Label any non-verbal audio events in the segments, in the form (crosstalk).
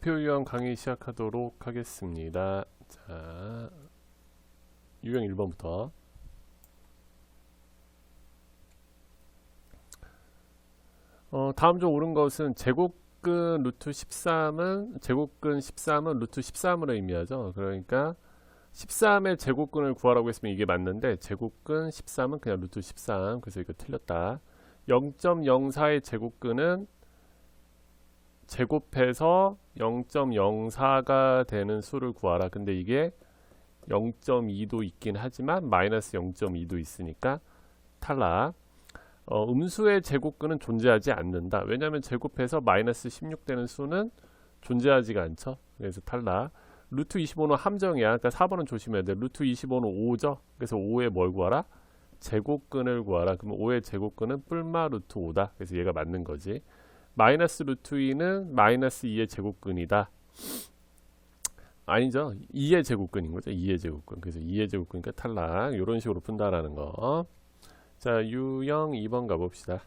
목표 유형 강의 시작하도록 하겠습니다. 자, 유형 1번부터. 어, 다음 중 옳은 것은 제곱근 루트 13은 제곱근 13은 루트 13으로 의미하죠. 그러니까 13의 제곱근을 구하라고 했으면 이게 맞는데 제곱근 13은 그냥 루트 13. 그래서 이거 틀렸다. 0.04의 제곱근은 제곱해서 0.04가 되는 수를 구하라. 근데 이게 0.2도 있긴 하지만 마이너스 0.2도 있으니까 탈락. 어, 음수의 제곱근은 존재하지 않는다. 왜냐하면 제곱해서 마이너스 16 되는 수는 존재하지가 않죠. 그래서 탈락. 루트 25는 함정이야. 그러니까 4번은 조심해야 돼. 루트 25는 5죠. 그래서 5에 뭘 구하라? 제곱근을 구하라. 그러면 5의 제곱근은 뿔마 루트 5다. 그래서 얘가 맞는 거지. 마이너스 루트 2는 마이너스 2의 제곱근이다. 아니죠. 2의 제곱근인 거죠. 2의 제곱근. 그래서 2의 제곱근이니까 탈락. 이런 식으로 푼다라는 거. 자, 유형 2번 가봅시다.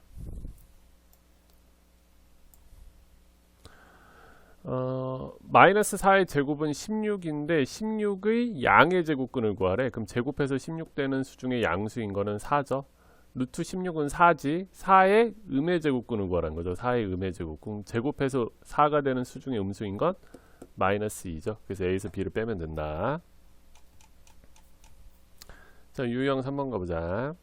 어, 마이너스 4의 제곱은 16인데 16의 양의 제곱근을 구하래. 그럼 제곱해서 16되는 수 중에 양수인 거는 4죠. 루트 16은 4지. 4의 음의 제곱근을 구하라는 거죠. 4의 음의 제곱근. 제곱해서 4가 되는 수 중에 음수인 건 마이너스 2죠. 그래서 A에서 B를 빼면 된다. 자, 유형 3번 가보자.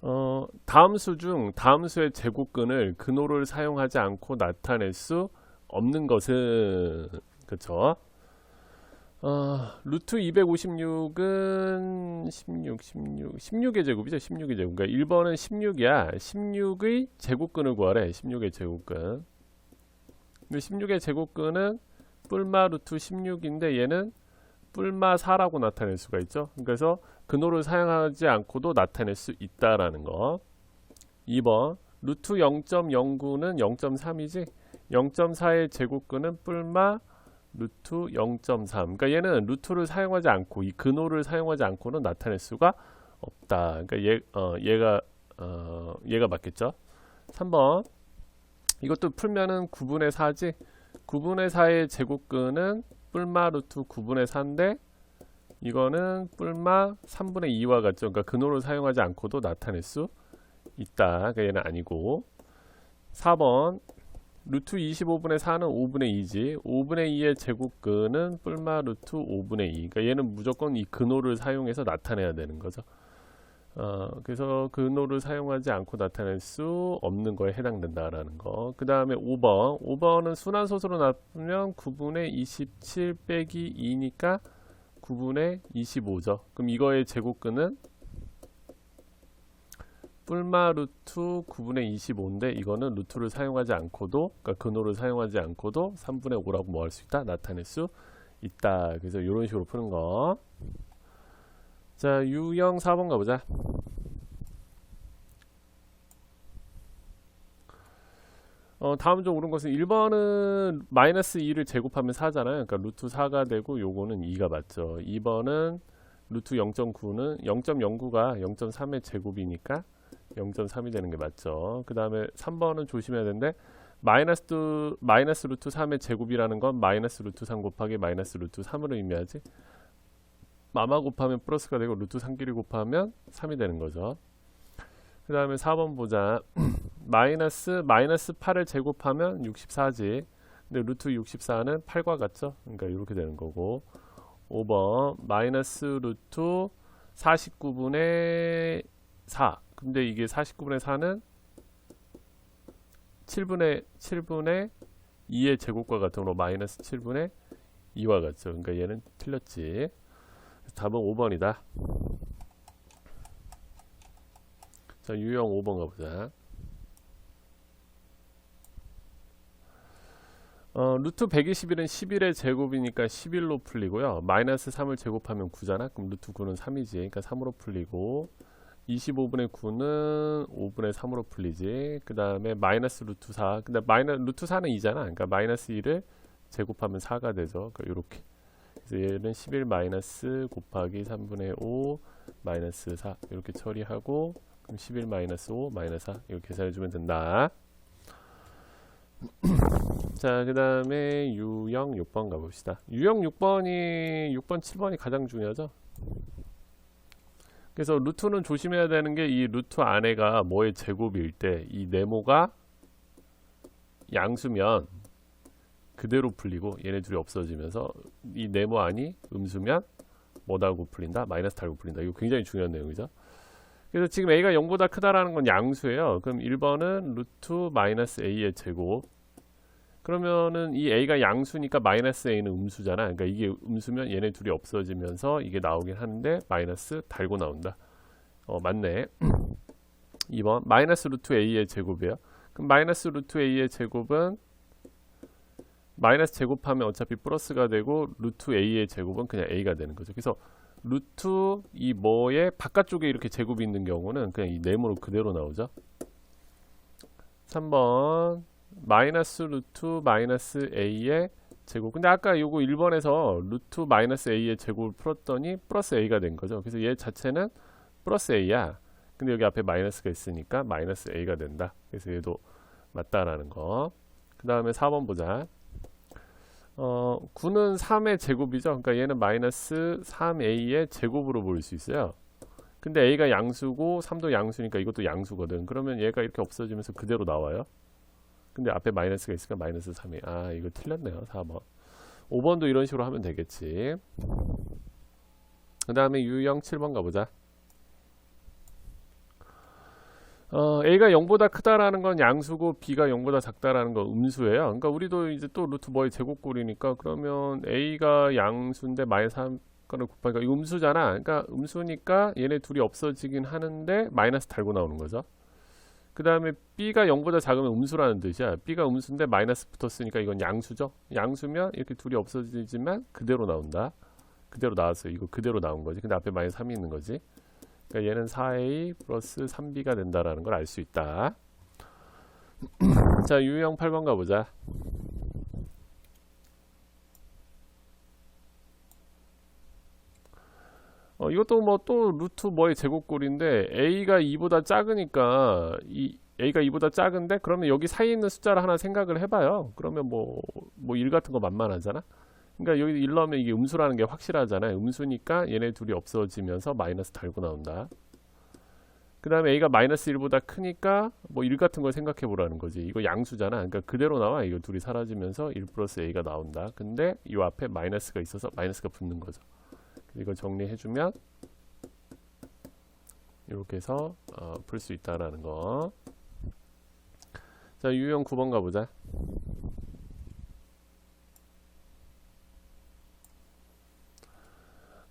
어, 다음 수 중 다음 수의 제곱근을 근호를 사용하지 않고 나타낼 수 없는 것은 그쵸? 어, 루트 256은 16, 16, 16의 제곱이죠. 16의 제곱. 그러니까 1번은 16이야. 16의 제곱근을 구하래. 16의 제곱근. 근데 16의 제곱근은 뿔마 루트 16인데 얘는 뿔마 4라고 나타낼 수가 있죠. 그래서 근호를 사용하지 않고도 나타낼 수 있다라는 거. 2번 루트 0.09는 0.3이지 0.4의 제곱근은 뿔마 루트 0.3. 그러니까 얘는 루트를 사용하지 않고 이 근호를 사용하지 않고는 나타낼 수가 없다. 그러니까 얘 어, 얘가 어, 얘가 맞겠죠? 3번 이것도 풀면은 9분의 4지 9분의 4의 제곱근은 뿔마 루트 9분의 4인데 이거는 뿔마 3분의 2와 같죠. 그러니까 근호를 사용하지 않고도 나타낼 수 있다. 그러니까 얘는 아니고 4번 루트 25분의 4는 5분의 2지 5분의 2의 제곱근은 뿔마 루트 5분의 2 그러니까 얘는 무조건 이 근호를 사용해서 나타내야 되는 거죠. 어, 그래서 근호를 사용하지 않고 나타낼 수 없는 거에 해당된다라는 거 그 다음에 5번. 5번은 순환소수로 나누면 9분의 27 빼기 2니까 9분의 25죠. 그럼 이거의 제곱근은 뿔마 루트 9분의 25인데 이거는 루트를 사용하지 않고도 그러니까 근호를 사용하지 않고도 3분의 5라고 뭐 할 수 있다? 나타낼 수 있다. 그래서 이런 식으로 푸는 거. 자, 유형 4번 가보자. 어, 다음 중 옳은 것은 1번은 마이너스 2를 제곱하면 4잖아요. 그러니까 루트 4가 되고 요거는 2가 맞죠. 2번은 루트 0.9는 0.09가 0.3의 제곱이니까 0.3이 되는 게 맞죠. 그 다음에 3번은 조심해야 되는데 마이너스, 마이너스 루트 3의 제곱이라는 건 마이너스 루트 3 곱하기 마이너스 루트 3으로 의미하지. 마마 곱하면 플러스가 되고 루트 3끼리 곱하면 3이 되는 거죠. 그 다음에 4번 보자. (clears throat) 마이너스 마이너스 8을 제곱하면 64지. 근데 루트 64는 8과 같죠? 그러니까 이렇게 되는 거고. 5번 마이너스 루트 49분의 4 근데 이게 49분의 4는 7분의 7분의 2의 제곱과 같으므로 마이너스 7분의 2와 같죠. 그러니까 얘는 틀렸지. 답은 5번이다. 자, 유형 5번 가보자. 어, 루트 121은 11의 제곱이니까 11로 풀리고요. 마이너스 3을 제곱하면 9잖아. 그럼 루트 9는 3이지. 그러니까 3으로 풀리고 25분의 9는 5분의 3으로 풀리지. 그 다음에 마이너스 루트 4. 근데 마이너 루트 4는 2잖아. 그러니까 마이너스 2를 제곱하면 4가 되죠. 그러니까 이렇게. 그래서 얘는 11 마이너스 곱하기 3분의 5 마이너스 4 이렇게 처리하고 그럼 11 마이너스 5 마이너스 4 이렇게 계산해 주면 된다. (clears throat) 자, 그 다음에 유형 6번 가봅시다. 유형 6번이, 6번, 7번이 가장 중요하죠? 그래서 루트는 조심해야 되는 게 이 루트 안에가 뭐의 제곱일 때 이 네모가 양수면 그대로 풀리고 얘네 둘이 없어지면서 이 네모 안이 음수면 뭐 달고 풀린다? 마이너스 달고 풀린다. 이거 굉장히 중요한 내용이죠. 그래서 지금 a가 0보다 크다라는 건 양수예요. 그럼 1번은 루트 마이너스 a의 제곱. 그러면은 이 a가 양수니까 마이너스 a는 음수잖아. 그러니까 이게 음수면 얘네 둘이 없어지면서 이게 나오긴 하는데 마이너스 달고 나온다. 어 맞네. (clears throat) 2번 마이너스 루트 a의 제곱이에요. 그럼 마이너스 루트 a의 제곱은 마이너스 제곱하면 어차피 플러스가 되고 루트 a의 제곱은 그냥 a가 되는 거죠. 그래서 루트 이 뭐의 바깥쪽에 이렇게 제곱이 있는 경우는 그냥 이 네모로 그대로 나오죠. 3번 마이너스 루트 마이너스 a의 제곱. 근데 아까 요거 1번에서 루트 마이너스 a의 제곱을 풀었더니 플러스 a가 된 거죠. 그래서 얘 자체는 플러스 a야. 근데 여기 앞에 마이너스가 있으니까 마이너스 a가 된다. 그래서 얘도 맞다라는 거. 그 다음에 4번 보자. 어, 9는 3의 제곱이죠. 그러니까 얘는 마이너스 3a의 제곱으로 보일 수 있어요. 근데 a가 양수고 3도 양수니까 이것도 양수거든. 그러면 얘가 이렇게 없어지면서 그대로 나와요. 근데 앞에 마이너스가 있으니까 마이너스 3이 아 이거 틀렸네요. 4번. 5번도 이런 식으로 하면 되겠지. 그 다음에 유형 7번 가보자. 어, a가 0보다 크다라는 건 양수고 b가 0보다 작다라는 건 음수예요. 그러니까 우리도 이제 또 루트 뭐의 제곱꼴이니까 그러면 a가 양수인데 마이너스 3가를 곱하니까 음수잖아. 그러니까 음수니까 얘네 둘이 없어지긴 하는데 마이너스 달고 나오는 거죠. 그 다음에 b가 0보다 작으면 음수라는 뜻이야. b가 음수인데 마이너스 붙었으니까 이건 양수죠. 양수면 이렇게 둘이 없어지지만 그대로 나온다. 그대로 나왔어요. 이거 그대로 나온 거지. 근데 앞에 마이너스 3이 있는 거지. 그러니까 얘는 4a 플러스 3b가 된다라는 걸 알 수 있다. (clears throat) 자, 유형 8번 가보자. 어, 이것도 뭐 또 루트 뭐의 제곱꼴인데 a가 2보다 작으니까 이 a가 2보다 작은데 그러면 여기 사이에 있는 숫자를 하나 생각을 해봐요. 그러면 뭐 뭐 1 같은 거 만만하잖아. 그러니까 여기 1 넣으면 이게 음수라는 게 확실하잖아요. 음수니까 얘네 둘이 없어지면서 마이너스 달고 나온다. 그 다음에 a가 마이너스 1보다 크니까 뭐 1 같은 걸 생각해 보라는 거지. 이거 양수잖아. 그러니까 그대로 나와. 이거 둘이 사라지면서 1 플러스 a가 나온다. 근데 이 앞에 마이너스가 있어서 마이너스가 붙는 거죠. 이걸 정리해주면 이렇게 해서 어, 풀 수 있다라는 거. 자, 유형 9번 가보자.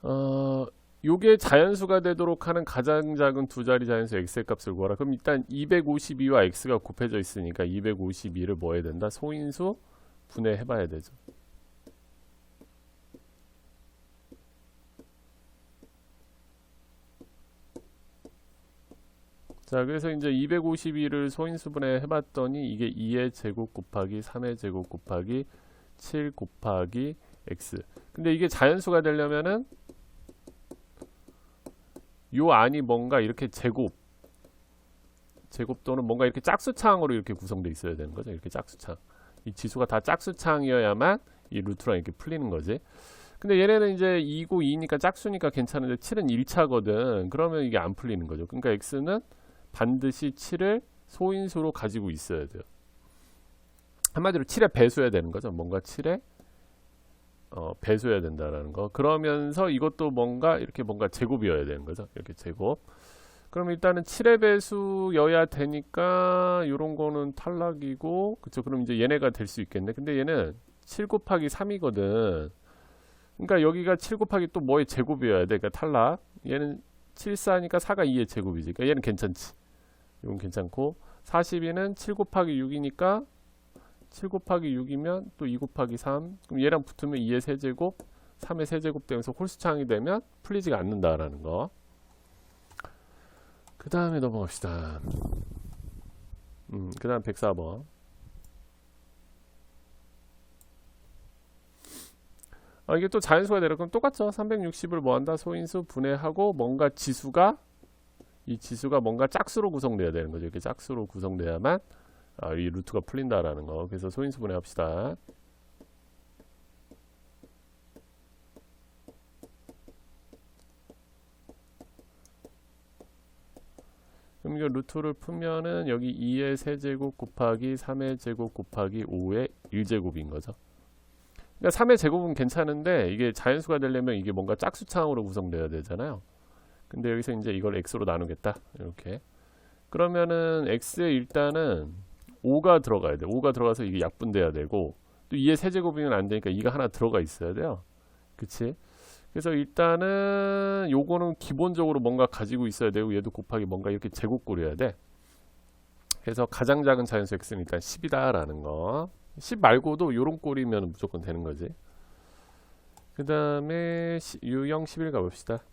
어, 요게 자연수가 되도록 하는 가장 작은 두 자리 자연수 x의 값을 구하라. 그럼 일단 252와 x가 곱해져 있으니까 252를 뭐 해야 된다? 소인수 분해해 봐야 되죠. 자, 그래서 이제 252를 소인수분해 해봤더니 이게 2의 제곱 곱하기 3의 제곱 곱하기 7 곱하기 x. 근데 이게 자연수가 되려면은 요 안이 뭔가 이렇게 제곱 제곱 또는 뭔가 이렇게 짝수창으로 이렇게 구성돼 있어야 되는 거죠. 이렇게 짝수창. 이 지수가 다 짝수창이어야만 이 루트랑 이렇게 풀리는 거지. 근데 얘네는 이제 2고 2니까 짝수니까 괜찮은데 7은 1차거든. 그러면 이게 안 풀리는 거죠. 그러니까 x는 반드시 7을 소인수로 가지고 있어야 돼요. 한마디로 7의 배수해야 되는 거죠. 뭔가 7의 어, 배수해야 된다라는 거. 그러면서 이것도 뭔가 이렇게 뭔가 제곱이어야 되는 거죠. 이렇게 제곱. 그럼 일단은 7의 배수여야 되니까 이런 거는 탈락이고 그쵸 그럼 이제 얘네가 될 수 있겠네. 근데 얘는 7 곱하기 3이거든. 그러니까 여기가 7 곱하기 또 뭐의 제곱이어야 돼. 그러니까 탈락. 얘는 7, 4니까 4가 2의 제곱이지. 그러니까 얘는 괜찮지. 이건 괜찮고 42는 7 곱하기 6이니까 7 곱하기 6이면 또 2 곱하기 3 그럼 얘랑 붙으면 2의 세제곱 3의 세제곱 되면서 홀수창이 되면 풀리지가 않는다라는 거. 그 다음에 넘어갑시다. 음, 그 다음 104번. 아, 이게 또 자연수가 되려 그럼 똑같죠. 360을 뭐한다? 소인수 분해하고 뭔가 지수가 이 지수가 뭔가 짝수로 구성돼야 되는 거죠. 이렇게 짝수로 구성돼야만 아, 이 루트가 풀린다라는 거. 그래서 소인수분해 합시다. 그럼 이거 루트를 풀면은 여기 2의 세제곱 곱하기 3의 제곱 곱하기 5의 1제곱인 거죠. 그러니까 3의 제곱은 괜찮은데 이게 자연수가 되려면 이게 뭔가 짝수창으로 구성돼야 되잖아요. 근데 여기서 이제 이걸 x로 나누겠다. 이렇게. 그러면은 x에 일단은 5가 들어가야 돼. 5가 들어가서 이게 약분돼야 되고 또 2의 세제곱이면 안 되니까 2가 하나 들어가 있어야 돼요. 그치? 그래서 일단은 요거는 기본적으로 뭔가 가지고 있어야 되고 얘도 곱하기 뭔가 이렇게 제곱 꾸려야 돼. 그래서 가장 작은 자연수 x는 일단 10이다라는 거. 10 말고도 요런 꼴이면 무조건 되는 거지. 그 다음에 유형 11 가봅시다.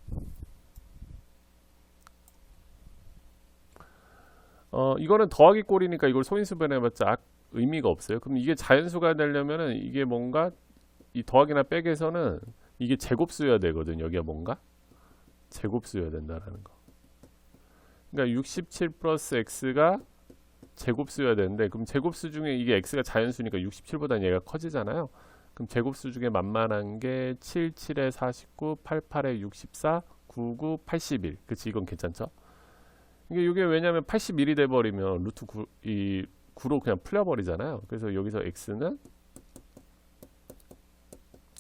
어, 이거는 더하기 꼴이니까 이걸 소인수분해봤자 악- 의미가 없어요. 그럼 이게 자연수가 되려면은 이게 뭔가 이 더하기나 빼기에서는 이게 제곱수여야 되거든. 여기가 뭔가 제곱수여야 된다라는 거. 그러니까 67 플러스 x가 제곱수여야 되는데 그럼 제곱수 중에 이게 x가 자연수니까 67보다는 얘가 커지잖아요. 그럼 제곱수 중에 만만한 게 7, 7에 49, 8, 8에 64, 99, 81. 그치 이건 괜찮죠? 이게 이게 왜냐면 81이 돼 버리면 루트 9, 이 9로 그냥 풀려 버리잖아요. 그래서 여기서 x는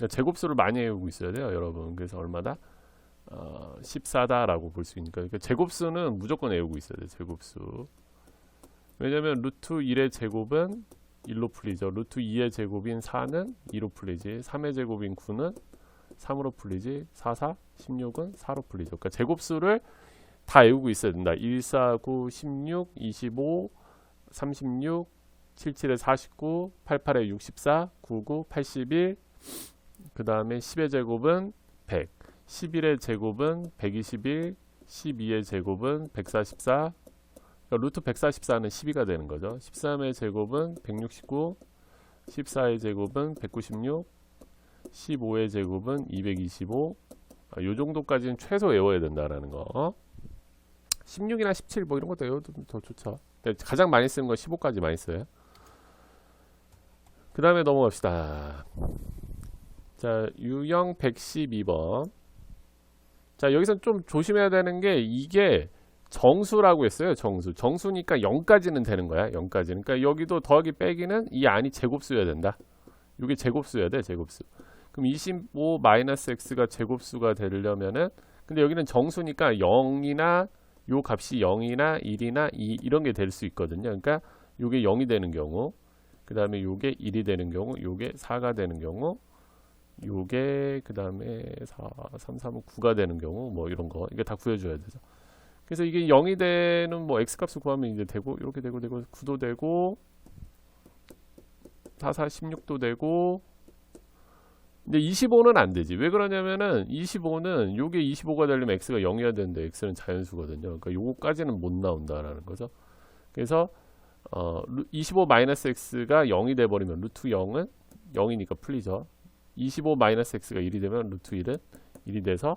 제곱수를 많이 외우고 있어야 돼요, 여러분. 그래서 얼마다? 어, 14다라고 볼 수 있으니까. 그러니까 제곱수는 무조건 외우고 있어야 돼요, 제곱수. 왜냐면 루트 1의 제곱은 1로 풀리죠. 루트 2의 제곱인 4는 2로 풀리지. 3의 제곱인 9는 3으로 풀리지. 4, 4, 16은 4로 풀리죠. 그러니까 제곱수를 다 외우고 있어야 된다. 1, 4, 9, 16, 25, 36, 7, 7에 49, 8, 8에 64, 99, 81, 그 다음에 10의 제곱은 100, 11의 제곱은 121, 12의 제곱은 144, 그러니까 루트 144는 12가 되는 거죠. 13의 제곱은 169, 14의 제곱은 196, 15의 제곱은 225. 아, 요 정도까지는 최소 외워야 된다라는 거. 16이나 17 뭐 이런 것도 외워도 더 좋죠. 근데 가장 많이 쓰는 건 15까지 많이 써요. 그 다음에 넘어갑시다. 자, 유형 112번. 자, 여기서 좀 조심해야 되는 게 이게 정수라고 했어요. 정수. 정수니까 0까지는 되는 거야. 0까지는. 그러니까 여기도 더하기 빼기는 이 안이 제곱수여야 된다. 이게 제곱수여야 돼. 제곱수. 그럼 25 마이너스 x가 제곱수가 되려면은 근데 여기는 정수니까 0이나 요 값이 0이나 1이나 2 이런 게 될 수 있거든요. 그러니까 요게 0이 되는 경우 그 다음에 요게 1이 되는 경우 요게 4가 되는 경우 요게 그 다음에 4, 3, 3은 9가 되는 경우 뭐 이런 거 이게 다 구해줘야 되죠. 그래서 이게 0이 되는 뭐 x 값을 구하면 이제 되고 이렇게 되고 되고 9도 되고 4, 4, 16도 되고 근데 25는 안 되지. 왜 그러냐면은 25는 요게 25가 되려면 x가 0이어야 되는데 x는 자연수거든요. 그러니까 요거까지는 못 나온다라는 거죠. 그래서 어, 25 마이너스 x가 0이 돼 버리면 루트 0은 0이니까 풀리죠. 25 마이너스 x가 1이 되면 루트 1은 1이 돼서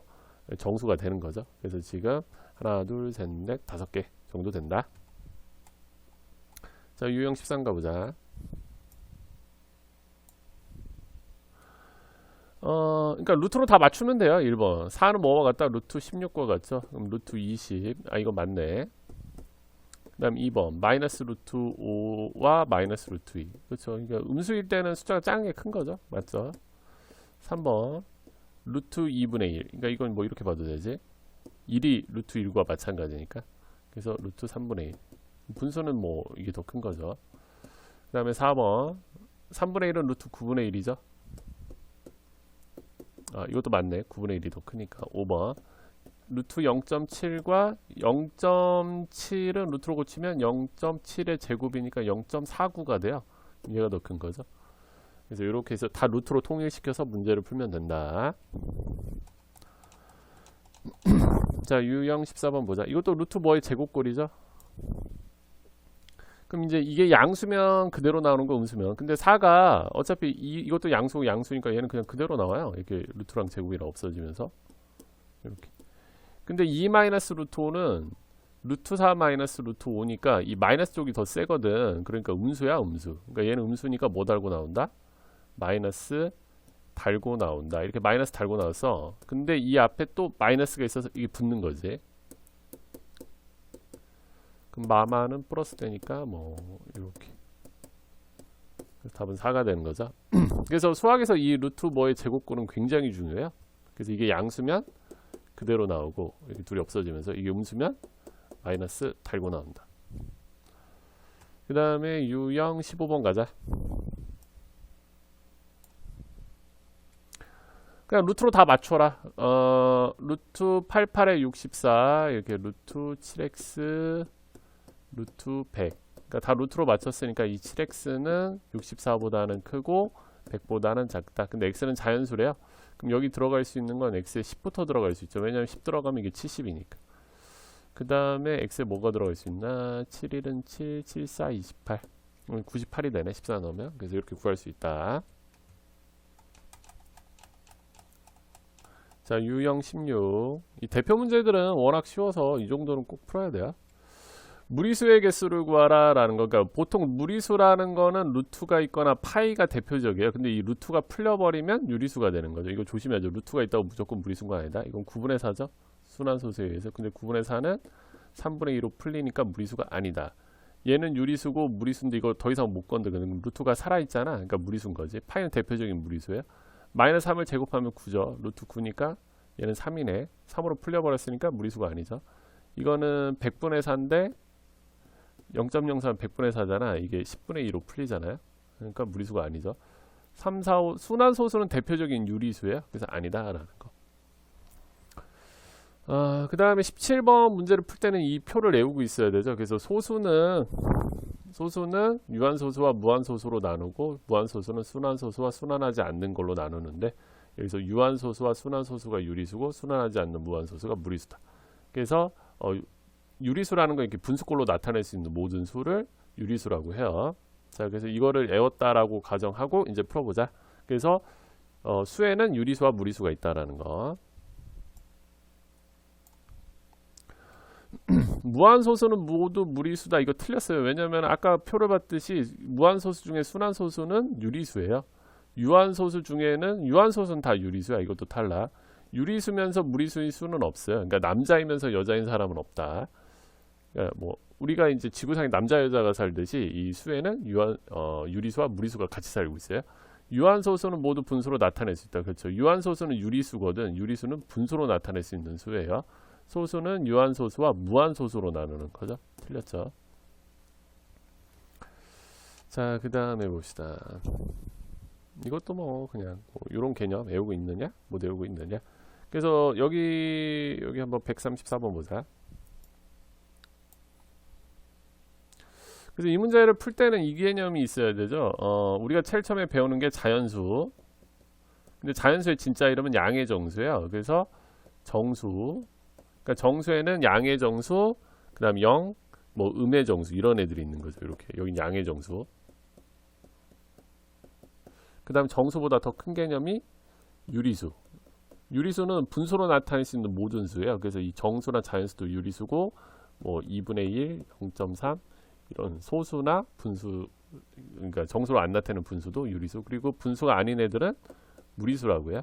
정수가 되는 거죠. 그래서 지금 하나, 둘, 셋, 넷, 다섯 개 정도 된다. 자, 유형 13 가보자. 어, 그러니까 루트로 다 맞추면 돼요. 1번. 4는 뭐와 같다? 루트 16과 같죠? 그럼 루트 20. 아, 이거 맞네. 그 다음 2번. 마이너스 루트 5와 마이너스 루트 2. 그렇죠. 그러니까 음수일 때는 숫자가 작은 게 큰 거죠. 맞죠? 3번. 루트 2분의 1. 그러니까 이건 뭐 이렇게 봐도 되지. 1이 루트 1과 마찬가지니까. 그래서 루트 3분의 1. 분수는 뭐 이게 더 큰 거죠. 그 다음에 4번. 3분의 1은 루트 9분의 1이죠. 아, 이것도 맞네. 9분의 1이 더 크니까. 5번. 루트 0.7과 0.7은 루트로 고치면 0.7의 제곱이니까 0.49가 돼요. 얘가 더 큰 거죠. 그래서 이렇게 해서 다 루트로 통일시켜서 문제를 풀면 된다. (clears throat) 자, 유형 14번 보자. 이것도 루트 뭐의 제곱꼴이죠? 그럼 이제 이게 양수면 그대로 나오는 거 음수면. 근데 4가 어차피 이, 이것도 양수고 양수니까 얘는 그냥 그대로 나와요. 이렇게 루트랑 제곱이랑 없어지면서. 이렇게. 근데 2 마이너스 루트 5는 루트 4 마이너스 루트 5니까 이 마이너스 쪽이 더 세거든. 그러니까 음수야, 음수. 그러니까 얘는 음수니까 뭐 달고 나온다? 마이너스 달고 나온다. 이렇게 마이너스 달고 나왔어. 근데 이 앞에 또 마이너스가 있어서 이게 붙는 거지. 마마는 플러스 되니까 뭐 이렇게. 답은 4가 되는 거죠. (clears throat) 그래서 수학에서 이 루트 뭐의 제곱근은 굉장히 중요해요. 그래서 이게 양수면 그대로 나오고 이렇게 둘이 없어지면서 이게 음수면 마이너스 달고 나온다. 그 다음에 유형 15번 가자. 그냥 루트로 다 맞춰라. 어, 루트 88에 64 이렇게 루트 7x 루트 100. 그러니까 다 루트로 맞췄으니까 이 7x는 64보다는 크고 100보다는 작다. 근데 x는 자연수래요. 그럼 여기 들어갈 수 있는 건 x에 10부터 들어갈 수 있죠. 왜냐하면 10 들어가면 이게 70이니까. 그 다음에 x에 뭐가 들어갈 수 있나? 7, 1은 7, 7, 4, 28. 98이 되네. 14 넣으면. 그래서 이렇게 구할 수 있다. 자, 유형 16. 이 대표 문제들은 워낙 쉬워서 이 정도는 꼭 풀어야 돼요. 무리수의 개수를 구하라 라는 거. 그러니까 보통 무리수라는 거는 루트가 있거나 파이가 대표적이에요. 근데 이 루트가 풀려버리면 유리수가 되는 거죠. 이거 조심해야죠. 루트가 있다고 무조건 무리수인 건 아니다. 이건 9분의 4죠. 순환소수에 의해서. 근데 9분의 4는 3분의 2로 풀리니까 무리수가 아니다. 얘는 유리수고 무리수인데 이거 더 이상 못 건드거든. 루트가 살아있잖아. 그러니까 무리수인 거지. 파이는 대표적인 무리수예요. 마이너스 3을 제곱하면 9죠. 루트 9니까 얘는 3이네. 3으로 풀려버렸으니까 무리수가 아니죠. 이거는 100분의 4인데 0.03 100분의 4잖아. 이게 10분의 2로 풀리잖아요. 그러니까 무리수가 아니죠. 3, 4, 5 순환 소수는 대표적인 유리수예요. 그래서 아니다라는 거. 아, 그 다음에 17번 문제를 풀 때는 이 표를 외우고 있어야 되죠. 그래서 소수는 소수는 유한소수와 무한소수로 나누고 무한소수는 순환소수와 순환하지 않는 걸로 나누는데 여기서 유한소수와 순환소수가 유리수고 순환하지 않는 무한소수가 무리수다. 그래서 어, 유리수라는 건 이렇게 분수꼴로 나타낼 수 있는 모든 수를 유리수라고 해요. 자, 그래서 이거를 외웠다라고 가정하고 이제 풀어보자. 그래서 어, 수에는 유리수와 무리수가 있다라는 거. (clears throat) 무한소수는 모두 무리수다. 이거 틀렸어요. 왜냐하면 아까 표를 봤듯이 무한소수 중에 순환소수는 유리수예요. 유한소수 중에는 유한소수는 다 유리수야. 이것도 탈락. 유리수면서 무리수인 수는 없어요. 그러니까 남자이면서 여자인 사람은 없다. 그러니까 뭐 우리가 이제 지구상에 남자 여자가 살듯이 이 수에는 유한 어, 유리수와 무리수가 같이 살고 있어요. 유한소수는 모두 분수로 나타낼 수 있다. 그렇죠. 유한소수는 유리수거든. 유리수는 분수로 나타낼 수 있는 수예요. 소수는 유한소수와 무한소수로 나누는 거죠. 틀렸죠. 자, 그 다음에 봅시다. 이것도 뭐 그냥 뭐 이런 개념 외우고 있느냐? 못 외우고 있느냐? 그래서 여기 여기 한번 134번 보자. 그래서 이 문제를 풀 때는 이 개념이 있어야 되죠. 어, 우리가 제일 처음에 배우는 게 자연수. 근데 자연수의 진짜 이름은 양의 정수예요. 그래서 정수. 그러니까 정수에는 양의 정수, 그다음 0, 뭐 음의 정수 이런 애들이 있는 거죠. 이렇게 여기 양의 정수. 그다음 정수보다 더 큰 개념이 유리수. 유리수는 분수로 나타낼 수 있는 모든 수예요. 그래서 이 정수나 자연수도 유리수고 뭐 2분의 1, 0.3 이런 소수나 분수 그러니까 정수로 안 나타내는 분수도 유리수 그리고 분수가 아닌 애들은 무리수라고요.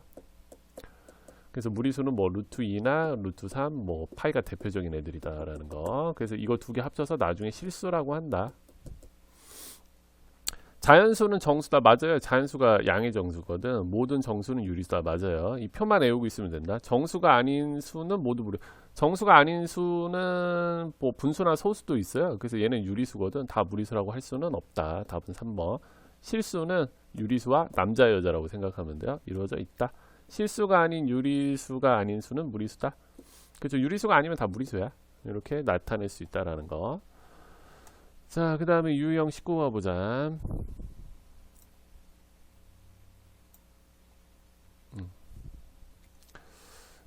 그래서 무리수는 뭐 루트 2나 루트 3, 뭐 파이가 대표적인 애들이다라는 거. 그래서 이거 두 개 합쳐서 나중에 실수라고 한다. 자연수는 정수다 맞아요. 자연수가 양의 정수거든. 모든 정수는 유리수다 맞아요. 이 표만 외우고 있으면 된다. 정수가 아닌 수는 모두 무리. 정수가 아닌 수는 뭐 분수나 소수도 있어요. 그래서 얘는 유리수거든. 다 무리수라고 할 수는 없다. 답은 3번. 실수는 유리수와 남자 여자라고 생각하면 돼요. 이루어져 있다. 실수가 아닌 유리수가 아닌 수는 무리수다. 그렇죠. 유리수가 아니면 다 무리수야. 이렇게 나타낼 수 있다라는 거. 자, 그 다음에 유형 19가 보자.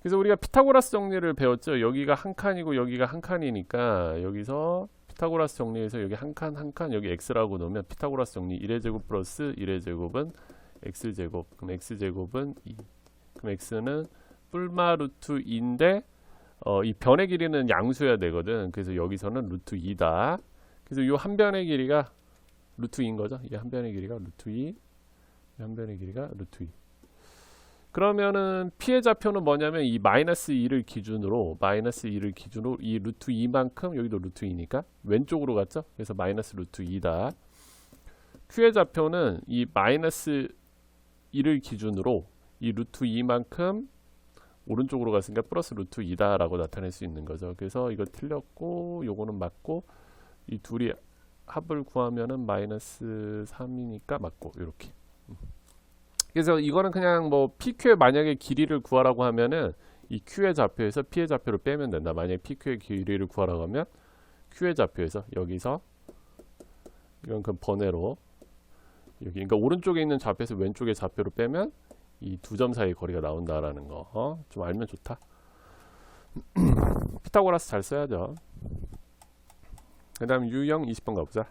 그래서 우리가 피타고라스 정리를 배웠죠. 여기가 한 칸이고 여기가 한 칸이니까 여기서 피타고라스 정리해서 여기 한 칸, 한 칸, 여기 x라고 놓으면 피타고라스 정리 1의 제곱 플러스 1의 제곱은 x제곱. 그럼 x제곱은 2. 그럼 x는 뿔마 루트 2인데 어, 이 변의 길이는 양수여야 되거든. 그래서 여기서는 루트 2다. 그래서 이 한 변의 길이가 루트 2인 거죠. 이 한 변의 길이가 루트 2. 이 한 변의 길이가 루트 2. 그러면은 피해 좌표는 뭐냐면 이 마이너스 2를 기준으로 마이너스 2를 기준으로 이 루트 2만큼 여기도 루트 2니까 왼쪽으로 갔죠. 그래서 마이너스 루트 2다. Q의 좌표는 이 마이너스 1을 기준으로 이 루트 2만큼 오른쪽으로 갔으니까 플러스 루트 2다 라고 나타낼 수 있는 거죠. 그래서 이거 틀렸고 요거는 맞고 이 둘이 합을 구하면은 마이너스 3이니까 맞고 이렇게. 그래서 이거는 그냥 뭐 PQ의 만약에 길이를 구하라고 하면은 이 Q의 좌표에서 P의 좌표를 빼면 된다. 만약에 PQ의 길이를 구하라고 하면 Q의 좌표에서 여기서 이건 그 번외로 여기 그러니까 오른쪽에 있는 좌표에서 왼쪽의 좌표를 빼면 이 두 점 사이 거리가 나온다라는 거. 어? 좀 알면 좋다. (clears throat) 피타고라스 잘 써야죠. 그 다음 유형 20번 가보자.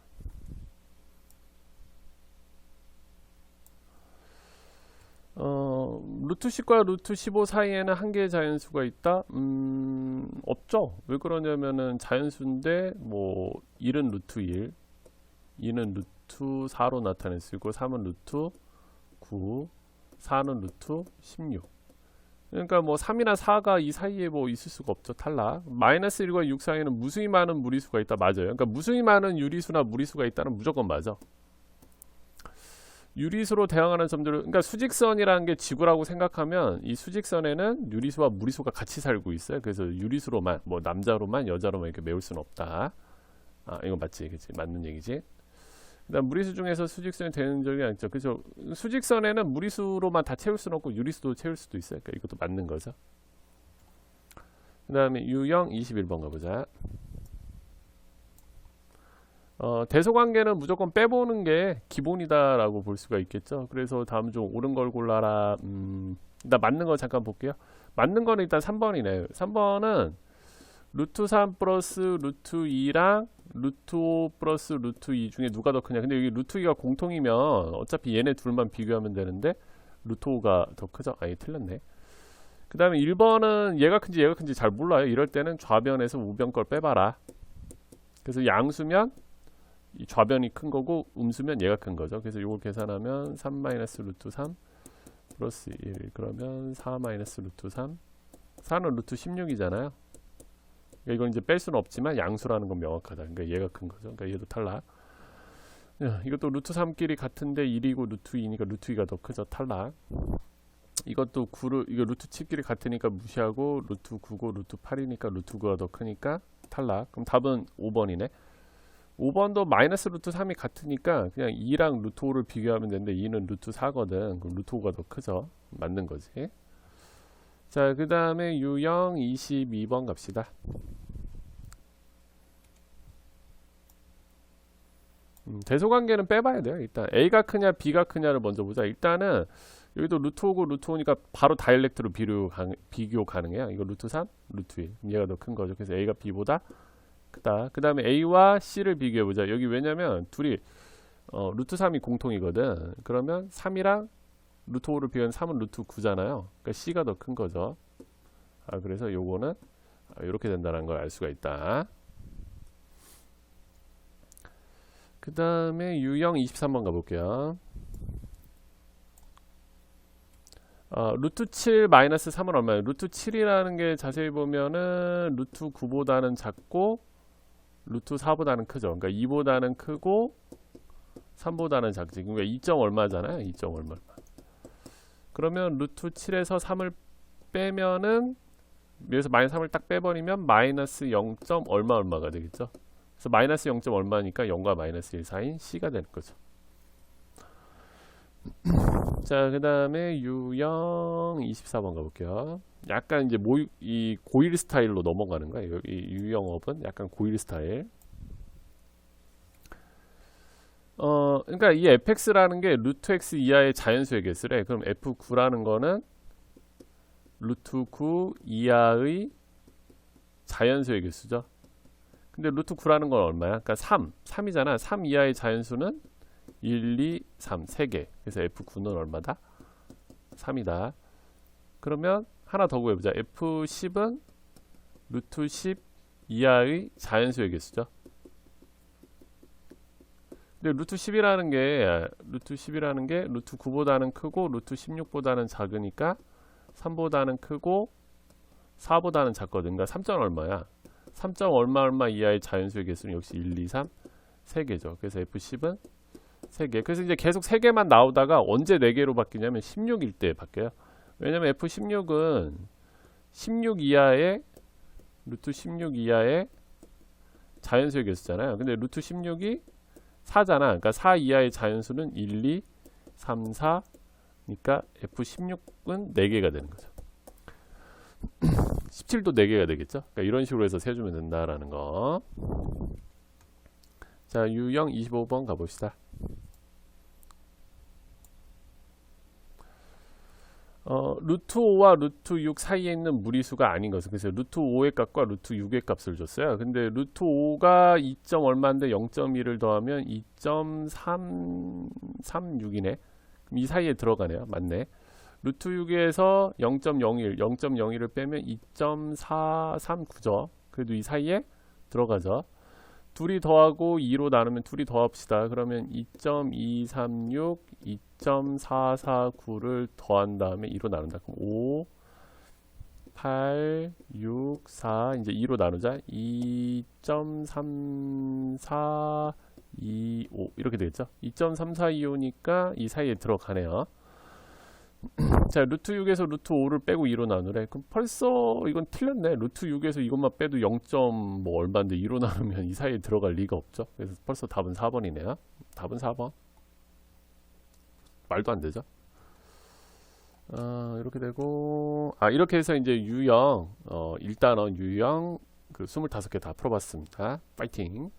어, 루트 10과 루트 15 사이에는 한 개의 자연수가 있다? 음, 없죠. 왜 그러냐면은 자연수인데 뭐 1은 루트 1, 2는 루트 4로 나타낼 수 있고 3은 루트 9, 4는 루트 16. 그러니까 뭐 3이나 4가 이 사이에 뭐 있을 수가 없죠. 탈락. 마이너스 1과 6 사이에는 무수히 많은 무리수가 있다. 맞아요. 그러니까 무수히 많은 유리수나 무리수가 있다는 무조건 맞아. 유리수로 대항하는 점들을 그러니까 수직선이라는 게 지구라고 생각하면 이 수직선에는 유리수와 무리수가 같이 살고 있어요. 그래서 유리수로만 뭐 남자로만 여자로만 이렇게 메울 수는 없다. 아 이거 맞지, 그치 맞는 얘기지. 그다음 무리수 중에서 수직선이 되는 적이 아니죠. 그죠? 수직선에는 무리수로만 다 채울 수는 없고 유리수도 채울 수도 있어요. 그러니까 이것도 맞는 거죠. 그다음에 유형 21번 가보자. 어, 대소관계는 무조건 빼보는 게 기본이다라고 볼 수가 있겠죠. 그래서 다음 중 옳은 걸 골라라. 음, 일단 맞는 거 잠깐 볼게요. 맞는 거는 일단 3번이네요. 3번은 루트 3 플러스 루트 2랑 루트 5 플러스 루트 2 중에 누가 더 크냐. 근데 여기 루트 2가 공통이면 어차피 얘네 둘만 비교하면 되는데 루트 5가 더 크죠. 아니 틀렸네. 그 다음에 1번은 얘가 큰지 얘가 큰지 잘 몰라요. 이럴 때는 좌변에서 우변 걸 빼봐라. 그래서 양수면 이 좌변이 큰 거고 음수면 얘가 큰 거죠. 그래서 이걸 계산하면 3 마이너스 루트 3 플러스 1 그러면 4 마이너스 루트 3 4는 루트 16이잖아요. 그러니까 이건 이제 뺄 수는 없지만 양수라는 건 명확하다. 그러니까 얘가 큰 거죠. 그러니까 얘도 탈락. 야, 이것도 루트 3끼리 같은데 1이고 루트 2니까 루트 2가 더 크죠. 탈락. 이것도 9를 이거 루트 7끼리 같으니까 무시하고 루트 9고 루트 8이니까 루트 9가 더 크니까 탈락. 그럼 답은 5번이네. 5번도 마이너스 루트 3이 같으니까 그냥 2랑 루트 5를 비교하면 되는데 2는 루트 4거든. 그럼 루트 5가 더 크죠. 맞는 거지. 자, 그 다음에 유형 22번 갑시다. 음, 대소관계는 빼봐야 돼요. 일단 A가 크냐 B가 크냐를 먼저 보자. 일단은 여기도 루트 5고 루트 5니까 바로 다이렉트로 비교, 가능, 비교 가능해요. 이거 루트 3, 루트 1. 얘가 더 큰 거죠. 그래서 A가 B보다 크다. 그 다음에 A와 C를 비교해 보자. 여기 왜냐면 둘이 어, 루트 3이 공통이거든. 그러면 3이랑 루트 5를 비교하면 3은 루트 9잖아요. 그러니까 C가 더 큰 거죠. 아, 그래서 요거는 이렇게 된다는 걸 알 수가 있다. 그 다음에 유형 23번 가볼게요. 어, 루트 7 마이너스 3은 얼마예요? 루트 7이라는 게 자세히 보면은 루트 9보다는 작고 루트 4보다는 크죠. 그러니까 2보다는 크고 3보다는 작지. 그러니까 2점 얼마잖아요. 2점 얼마. 그러면 루트 7에서 3을 빼면은 여기서 마이너스 3을 딱 빼버리면 마이너스 0. 얼마 얼마가 되겠죠. 그래서 마이너스 0. 얼마니까 0과 마이너스 1 사이인 C가 되는 거죠. 자, 그 다음에 유형 24번 가볼게요. 약간 이제 모, 이 고일 스타일로 넘어가는 거예요. 이 유형업은 약간 고일 스타일. 어, 그러니까 이 fx라는 게 루트 x 이하의 자연수의 개수래. 그럼 f9라는 거는 루트 9 이하의 자연수의 개수죠. 근데 루트 9라는 건 얼마야? 그러니까 3, 3이잖아. 3 이하의 자연수는 1, 2, 3, 3개. 그래서 F9는 얼마다? 3이다. 그러면 하나 더 구해보자. F10은 루트 10 이하의 자연수의 개수죠. 근데 루트 10이라는 게 루트 10이라는 게 루트 9보다는 크고 루트 16보다는 작으니까 3보다는 크고 4보다는 작거든. 그러니까 3점 얼마야? 3점 얼마 얼마 이하의 자연수의 개수는 역시 1, 2, 3 3개죠. 그래서 F10은 3개. 그래서 이제 계속 3개만 나오다가 언제 4개로 바뀌냐면 16일 때 바뀌어요. 왜냐면 F16은 16 이하의 루트 16 이하의 자연수의 개수잖아요. 근데 루트 16이 4잖아. 그러니까 4 이하의 자연수는 1, 2, 3, 4. 그러니까 F16은 4개가 되는 거죠. (clears throat) 17도 4개가 되겠죠. 그러니까 이런 식으로 해서 세주면 된다라는 거. 자, 유형 25번 가봅시다. 어, 루트 5와 루트 6 사이에 있는 무리수가 아닌 것은 그래서 루트 5의 값과 루트 6의 값을 줬어요. 근데 루트 5가 2. 얼마인데 0.1을 더하면 2.336이네. 이 사이에 들어가네요. 맞네. 루트 6에서 0.01, 0.01을 빼면 2.439죠. 그래도 이 사이에 들어가죠. 둘이 더하고 2로 나누면 둘이 더합시다. 그러면 2.236, 2.449를 더한 다음에 2로 나눈다. 그럼 5, 8, 6, 4 이제 2로 나누자. 2.34, 25 이렇게 되겠죠. 2.3425니까 이 사이에 들어가네요. (clears throat) 자, 루트 6에서 루트 5를 빼고 2로 나누래. 그럼 벌써 이건 틀렸네. 루트 6에서 이것만 빼도 0 뭐 얼마인데 2로 나누면 이 사이에 들어갈 리가 없죠. 그래서 벌써 답은 4번이네요. 답은 4번. 말도 안 되죠. 어, 이렇게 되고 아 이렇게 해서 이제 유형 어, 일단은 유형 그 25개 다 풀어봤습니다. 파이팅.